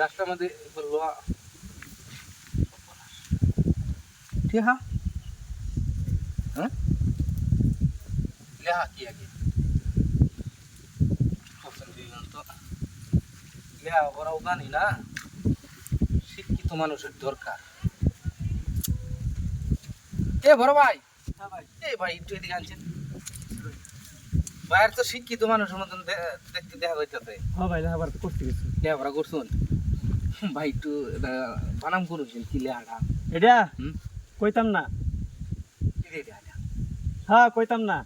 গাছটা মধ্যে ঠিক হ্যাঁ হ্যাঁ? লেহা কি আগে? পছন্দ দিলাম তো লেহা ওরাও জানি না? শিক্ষিত মানুষের দরকার। এ বড় ভাই! এই ভাই। একটু এদিকে আনছেন। ভাইয়ের তো শিক্ষিত মানুষের মতন দেখতে দেখা যাইতেছে হ্যাঁ ভাই করতে গেছি করছুন? ভাই একটু এটা বানাম করুছেন কি লেহাটা এটা? কইতাম না? হ্যাঁ কইতাম না।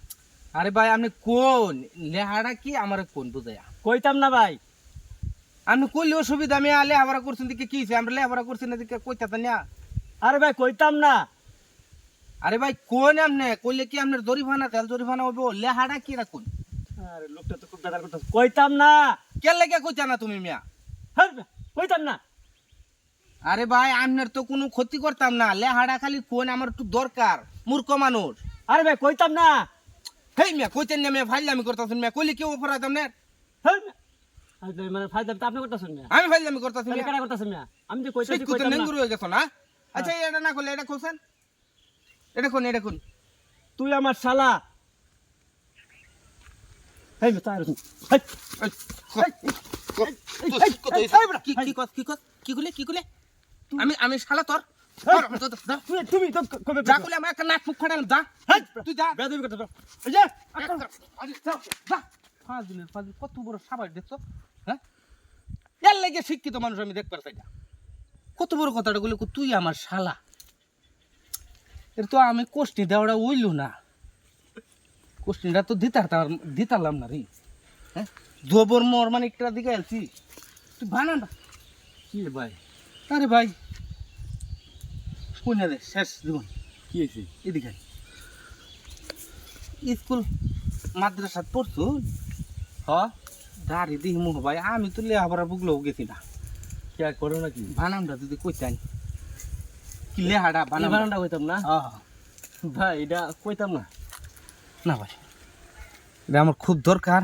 আরে ভাই আপনি কোন? লেহাটা কি আমার কোন বুঝায়া কইতাম না ভাই। আপনি কইলে অসুবিধা আমি লেহাপড়া করছেন দিকে কি হয়েছে আমরা লেহাপড়া করছি না দিকে কইতা না আরে ভাই কইতাম না। আরে ভাই কোন আপনি কইলে কি আপনার জরিফানা তেল জরিফানা হইব? লেহাটা কি রাখুন আরে লোকটা তো খুব দাদার কথা। কইতাম না। কে লেগে কইতা না তুমি মিয়া? হ্যাঁ কইতাম না। আরে ভাই আপনার তো কোনো ক্ষতি করতাম না। লেহাটা খালি কোন আমার একটু দরকার মূর্খ মানুষ। আরে ভাই কইতাম না। হেই মিয়া কইতেন না মিয়া ফাইলামি করতাছেন মিয়া কইলে কেউ অপরাধ আপনার? হ্যাঁ মানে ফায়দা তো আপনি করতেছেন না আমি ফাইলামি করতাছি মিয়া। কেন করতেছেন না আমি তো কইতাছি কইতাম না। নেঙ্গুর হয়ে গেছো না? আচ্ছা এটা না করলে এটা খোঁজেন এটা কোন এটা কোন তুই আমার শালা। হেই তাই হেই এই, ক- এই, তো এই, শিক্ষিত এই, হয়েছে। এই, বেটা, কি এই। কি কস কি কস কি কইলে কি কইলে আমি আমি শালা তোর এই। তোর, তোর, তোর, যা। তুই তুমি কবে যা কইলে আমার একটা নাক মুখ ফাটালাম যা তুই যা বেদবি করতে পারো এই যে আরে, যা, যা। ফাজিলের কত বড় সাবাস দেখছ হ্যাঁ এর লাগে শিক্ষিত মানুষ আমি দেখতে পারছি না কত বড় কথাটা বলে তুই আমার শালা এর তো আমি কোষ্টি দেওয়াটা উইল না কোষ্টিটা তো দিতার দিতারলাম না রে হ্যাঁ জবর মর মানে একটা দিকে আলছি তুই বানা না কি ভাই? আরে ভাই। কোন রে শেষ জীবন। কি হয়েছে? এদিকে। স্কুল মাদ্রাসাত পড়ছো? হ দাঁড়ি দিই মুহ ভাই আমি তো লেহাপড়া বুগলেও গেছি না। কি আর করো নাকি? বানামটা যদি কইতাই কি লেহাটা বানা বানাম? বানাটা কইতাম না? ভাই এটা কইতাম না। না ভাই। এটা আমার খুব দরকার।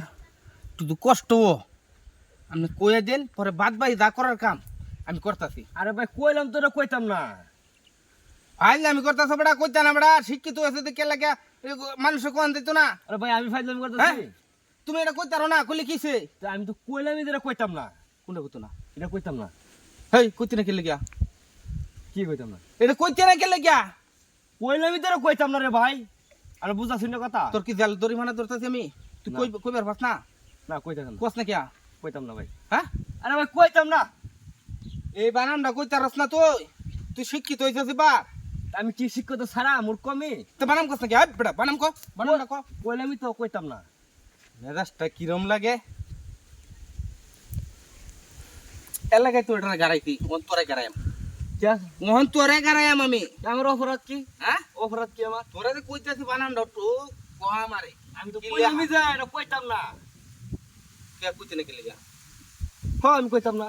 শুধু কষ্ট ও আপনি কয়ে দেন পরে বাদ বাই যা করার কাম আমি করতাছি। আরে ভাই কইলাম তো কইতাম না। আইলে আমি করতাছি বেড়া কইতা না বেড়া শিক্ষিত হয়েছে তো কে লাগে মানুষ কোন দিত না। আরে ভাই আমি ফাইজলামি হ্যাঁ? করতেছি। তুমি এটা কইতারো না কইলে তো আমি তো কইলামই যে এটা কইতাম না। কোনটা কইতো না? এটা কইতাম না। হেই কইতে না কে লেগিয়া? কি কইতাম না? এটা কইতে না কে লেগিয়া? কইলামই তো এটা কইতাম না রে ভাই। আর বুঝা শুনে কথা? তোর কি জাল দড়ি মানা ধরতাছি আমি? তুই না। কই কইবার পাস না? না কইতাম কোস না কিয়া? কইতাম না ভাই। হ্যাঁ? আরে ভাই কইতাম না। এই বানানটা কইতারস না তুই। তুই শিক্ষিত হইছিস বা আমি কি শিক্ষিত ছাড়া মূর্খ আমি? তো বানাম কস না কি বেটা বানাম ক বানামটা ক কইলামই তো কইতাম না। মেজাজটা কিরম লাগে? এলাকায় তো এটা গাড়াইতি মন তোরে গাড়াইম। কি মোহন তোরে গাড়াইম আমি। আমার অপরাধ কি? হ্যাঁ? অপরাধ কি আমার? তোরে কইতাছি বানানটা তো কহা মারে আমি তো কি কইলামই লেহা? যে কইতাম না। তুই আর কইতে না কে লেগিয়া হ্যাঁ আমি কইতাম না